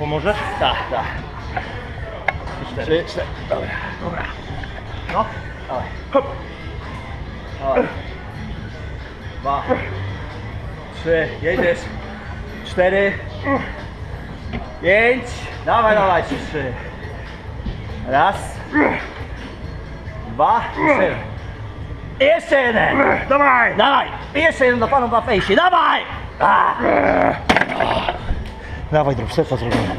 Pomożesz? Tak, tak. Cztery. Trzy, cztery. Dobra. Dobra. No. Dawaj. Hop. Dawaj. Dwa. Trzy. Jedziesz. Cztery. Pięć. Dawaj, dawaj. Trzy. trzy. Raz. Dwa. I Jeszcze jeden. Dawaj! Dawaj. I Jeszcze jeden do panu na fejsie. Dawaj. A. Dawaj, drop seta zrobimy.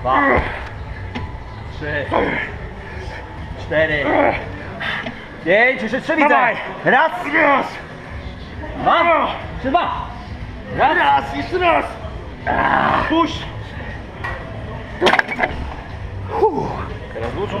Dwa. Trzy. Cztery. Pięć. Jeszcze trzy widzę. Dawaj. Raz. Raz! Dwa. Trzy, dwa. Raz. Raz! Jeszcze raz! Puść! Teraz włóczą